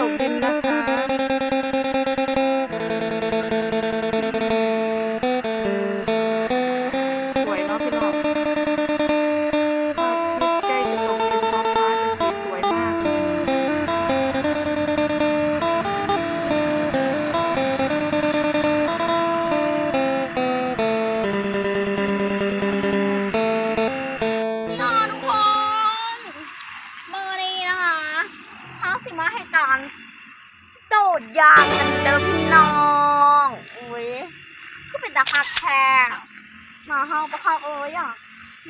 Phòng.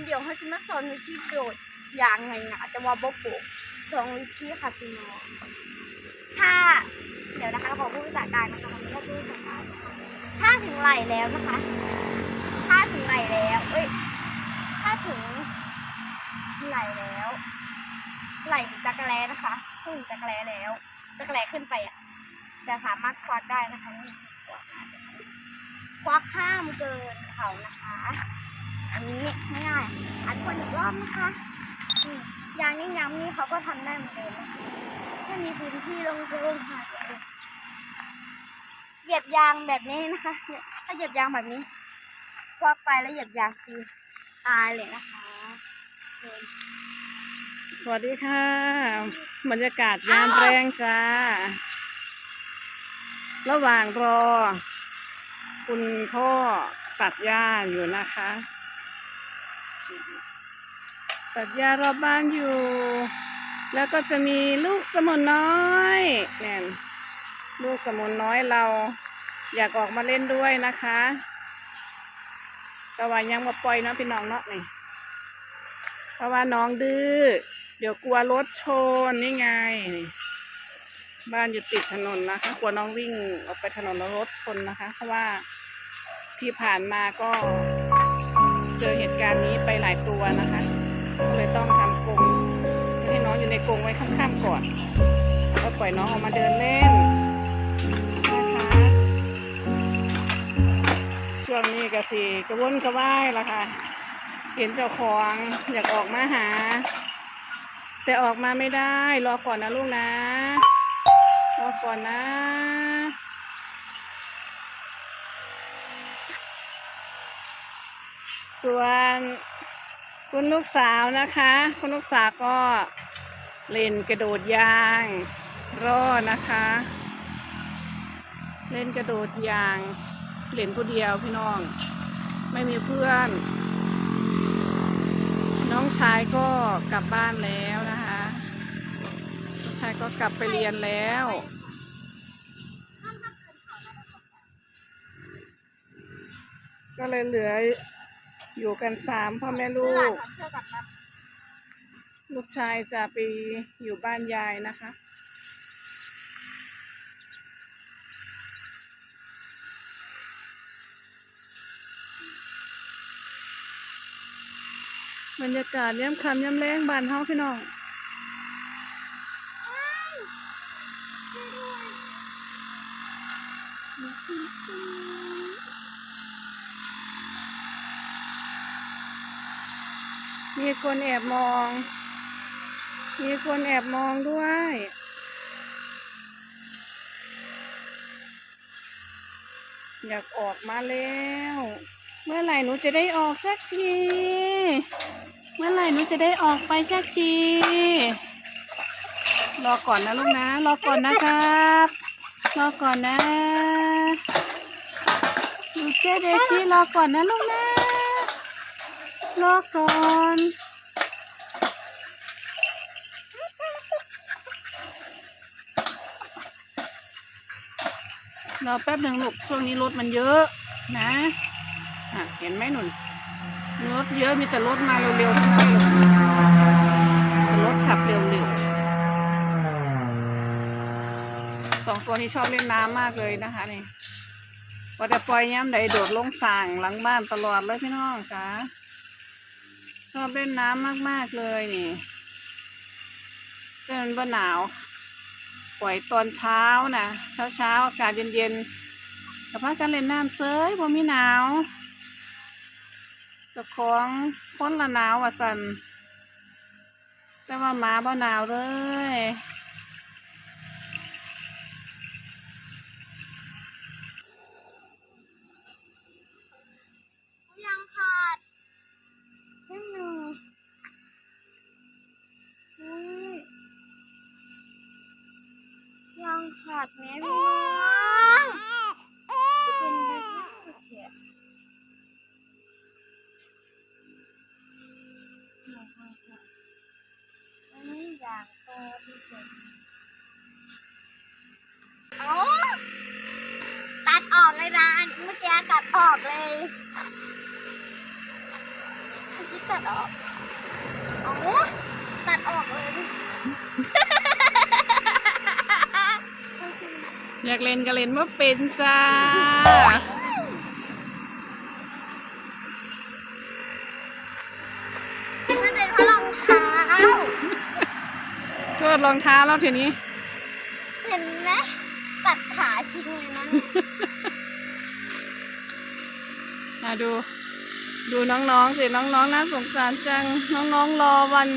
เดี๋ยวเขาจะมาสอนวิธีโดดยางไงนะแต่ว่าบ่โปกสองวิธีค่ะพี่น้องถ้าเดี๋ยวนะคะขอพูดภาษากลางนะคะผมไม่ได้พูดภาษากลางถ้าถึงไหลแล้วนะคะ ถ้าถึงไหลแล้วเอ้ยถ้าถึงไหลแล้ว ไหลถึงจักรแล้นะคะถึงจักรแล้แล้วจักรแล้ขึ้นไปอะจะสามารถควักได้นะคะนี่ควักได้ควักห้ามเกินเขานะคะ อันนี้เนี่ยง่ายๆอันคนอีกรอบนะคะอย่างนี้ย้ำนี่เขาก็ทำได้เหมือนเดิมนะคะถ้ามีพื้นที่โล่งๆค่ะเหยียบยางแบบนี้นะคะ ถ้าเหยียบยางแบบนี้ควักไปแล้วเหยียบยางคือตายเลยนะคะ สวัสดีค่ะ บรรยากาศยามแรงจ้า ระหว่างรอ คุณพ่อตัดหญ้าอยู่นะคะ ตัดหญ้ารอบบ้านอยู่ แล้วก็จะมีลูกสมุนน้อยเนี่ยลูกสมุนน้อยเราอยากออกมาเล่นด้วยนะคะแต่ว่ายังมาปล่อยเนาะพี่น้องเนาะนี่เพราะว่าน้องดื้อเดี๋ยวกลัวรถชนนี่ไง บ้านอยู่ติดถนนนะคะ กลัวน้องวิ่งออกไปถนนแล้วรถชนนะคะ เพราะว่าที่ผ่านมาก็ เจอเหตุการณ์นี้ไปหลายตัวนะคะ ก็เลยต้องทำกรงให้น้องอยู่ในกรงไว้ค่ำๆก่อน แล้วปล่อยน้องออกมาเดินเล่นนะคะช่วงนี้ก็สิกระวนกระวายละค่ะ เห็นเจ้าของอยากออกมาหา แต่ออกมาไม่ได้ รอก่อนนะลูกนะ รอก่อนนะ ส่วนคุณลูกสาวนะคะ คุณลูกสาวก็เล่นกระโดดยางรอนะคะ เล่นกระโดดยางเล่นผู้เดียวพี่น้อง ไม่มีเพื่อน น้องชายก็กลับบ้านแล้วนะคะน้องชายก็กลับไปเรียนแล้วก็เลยเหลือ อยู่กันสามพ่อแม่ลูเสื้อกกับเสื้อกับครับลูกชายจะไปอยู่บ้านยายนะคะ บรรยากาศย่ำคำย่ำแรงบานเฮาพี่น้อง มีคนแอบมอง มีคนแอบมองด้วย อยากออกมาแล้ว เมื่อไหร่หนูจะได้ออกสักที เมื่อไหร่หนูจะได้ออกไปสักที รอก่อนนะลูกนะ รอก่อนนะครับ รอก่อนนะลูเจเดซี่รอก่อนนะลูกนะ รอก่อนรอแป๊บหนึ่งลูกช่วงนี้รถมันเยอะนะอะเห็นไหมหนุนรถเยอะมีแต่รถมาเร็วๆทั้งนั้นเลยรถขับเร็วๆสองตัวนี้ชอบเล่นน้ำมากเลยนะคะนี่ว่าแต่ปล่อยย้ำใดโดดลงสั่งหลังบ้านตลอดเลยพี่น้องจ้า ชอบเล่นน้ำมากๆเลยนี่แต่มันบ่หนาวปล่อยตอนเช้านะเช้าเช้าๆอากาศเย็นๆแต่พากันเล่นน้ำเซยบ่มีหนาวกับของคนละหนาวว่ะสันแต่ว่าหมาบ่หนาวเลย ยังขาด เส้นหนึ่งอุ้ยยังขาดแม่พี่น้องเป็นแบบนี้อันนี้อย่างโตที่สุดอ๋อตัดออกเลยนะอันเมื่อกี้ตัดออกเลย ตัดออกเอาตัดออกเลยอยากเล่นก็เล่นว่าเป็นจ้า มันเป็นเพราะรองเท้าเกิดรองเท้าแล้วทีนี้ เห็นไหมตัดขาทิ้งเลยนะเนี่ยมาดู ดูน้องๆสิน้องๆน่าสงสารจัง น้องๆรอวัน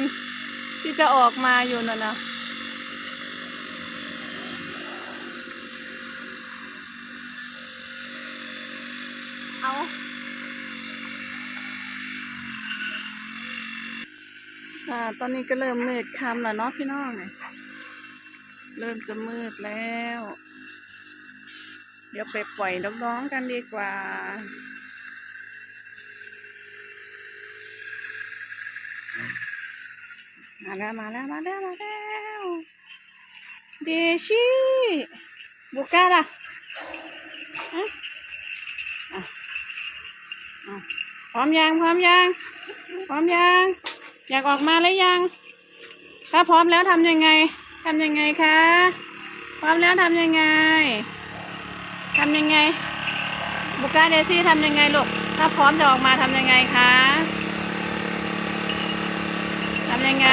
ที่จะออกมาอยู่น่ะนะเอาอ่าตอนนี้ก็เริ่มมืดค่ำแล้วเนาะพี่น้องเนี่ยเริ่มจะมืดแล้ว เดี๋ยวไปปล่อยน้องๆกันดีกว่า มาแล้วมาแล้วมาแล้วมาแล้วเดชิบุก้าล่ะอะพร้อมยังพร้อมยังพร้อมยังอยากออกมาแล้วยัง ถ้าพร้อมแล้วทำยังไงทำยังไงคะพร้อมแล้วทำยังไงทำยังไงบุก้าเดซี่ทำยังไงลูกถ้าพร้อมจะออกมาทำยังไงคะ ยังไง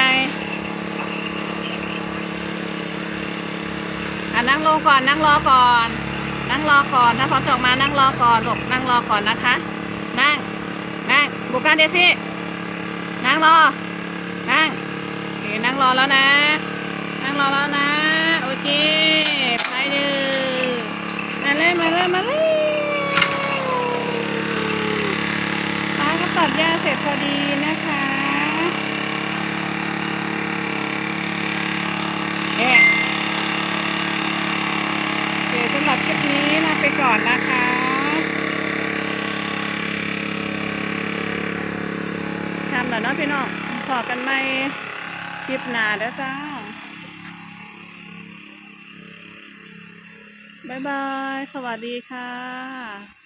อะนั่งลงก่อนนั่งรอก่อน นั่งรอก่อนถ้าพร้อมจะออกมานั่งรอก่อนลูกนั่งรอก่อนนะคะ นั่งนั่งบุการเดซี่นั่งรอ นั่งโอเคนั่งรอแล้วนะ นั่งรอแล้วนะ โอเคไปเลยมาเลยมาเลยมาเลยป้าก็ตัดหญ้าเสร็จพอดีนะคะ เอ๊ะโอเคสำหรับคลิปนี้ลาไปก่อนนะคะทำแล้วเนาะพี่น้องขอกันไหมคลิปหนาเด้อจ้า บ๊ายบาย สวัสดีค่ะ